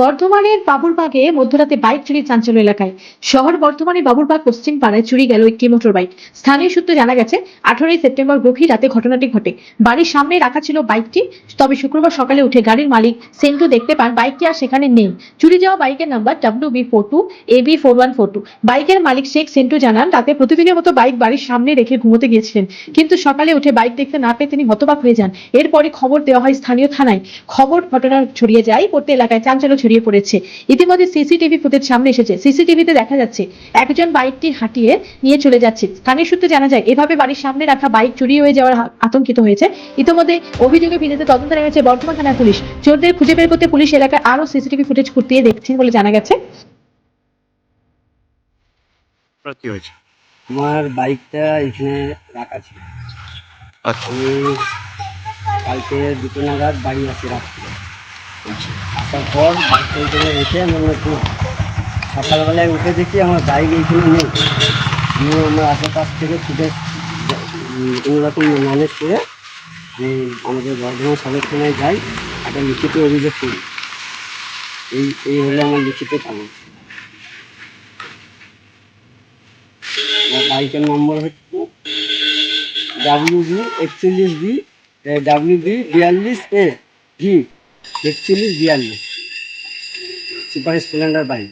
বর্ধমানের বাবুরবাগে মধ্যরাতে বাইক চুরির চাঞ্চল্য এলাকায়। শহর বর্ধমানের বাবুরবাগ পশ্চিম পাড়ায় চুরি গেল একটি মোটর বাইক স্থানীয় সূত্রে জানা গেছে, আঠারোই সেপ্টেম্বর গভীর রাতে ঘটনাটি ঘটে। বাড়ির সামনে রাখা ছিল বাইকটি, তবে শুক্রবার সকালে উঠে গাড়ির মালিক সেন্টু দেখতে পান বাইকটি আর সেখানে নেই। চুরি যাওয়া বাইকের number W B four two, A B four one four two. বাইকের মালিক শেখ সেন্টু জানান, রাতে প্রতিদিনের মতো বাইক বাড়ির সামনে রেখে ঘুমোতে গিয়েছিলেন। কিন্তু সকালে উঠে বাইক দেখতে না পেয়ে তিনি হতবাক হয়ে যান। এরপরে খবর দেওয়া হয় স্থানীয় থানায়। খবর ঘটনা ছড়িয়ে যায় পড়তে এলাকায় চাঞ্চল্য ছড়িয়ে পড়েছে। ইতিমধ্যে সিসিটিভি ফুটেজ সামনে এসেছে। সিসিটিভিতে দেখা যাচ্ছে একজন বাইকটি হাঁটিয়ে নিয়ে চলে যাচ্ছে। স্থানীয় সূত্রে জানা যায় এভাবে বাড়ির সামনে রাখা বাইক চুরি হয়ে যাওয়ার আতঙ্কিত হয়েছে। ইতিমধ্যে অভিযোগের ভিত্তিতে তদন্ত নেমেছে বর্ধমান থানার পুলিশ। চোরদের খুঁজে বের করতে পুলিশ এলাকায় আরও সিসিটিভি ফুটেজ খুঁটিয়ে দেখছেন বলে জানা গেছে। আমার বাইকটা এখানে রাখা ছিল। আচ্ছা। আমি কালকে দুটো নাগাদ বাড়ি আসি রাত্রে। আসার পর এখানে রেখে আমি একটু সকালবেলায় উঠে দেখি আমার বাইক এইখানে নেই আমি আমার আশেপাশ থেকে ছুটে কোনোরকম ম্যানেজ করে আমি আমাদের বর্ধমান থানায় যাই, একটা লিখিত অভিযোগ করি। এই এই হলো আমার লিখিত কাগজ আমার বাইকের নম্বর হচ্ছে ডাব্লিউ বি একচল্লিশ বি ডাব্লিউ বি বিয়াল্লিশ এ জি একচল্লিশ বিয়াল্লিশ। Super splendor bike.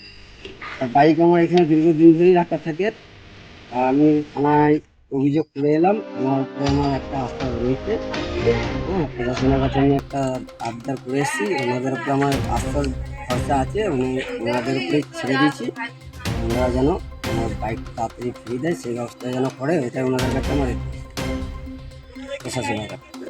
আর বাইক আমার এখানে দীর্ঘদিন ধরেই রাখা থাকে। আর আমি থানায় অভিযোগ করে এলাম। আমার উপরে আমার একটা আস্থা রয়েছে। হ্যাঁ প্রশাসনের কাছে আমি একটা আবদার করে এসেছি। ওনাদের উপরে আমার আস্থার ভরসা আছে। উনি ওনাদের উপরে ছেড়ে দিয়েছি। ওনারা যেন আমার বাইক তাড়াতাড়ি ফিরিয়ে দেয়, সেই ব্যবস্থা যেন করে, এটাই ওনাদের কাছে আমার প্রশাসনের কাছে।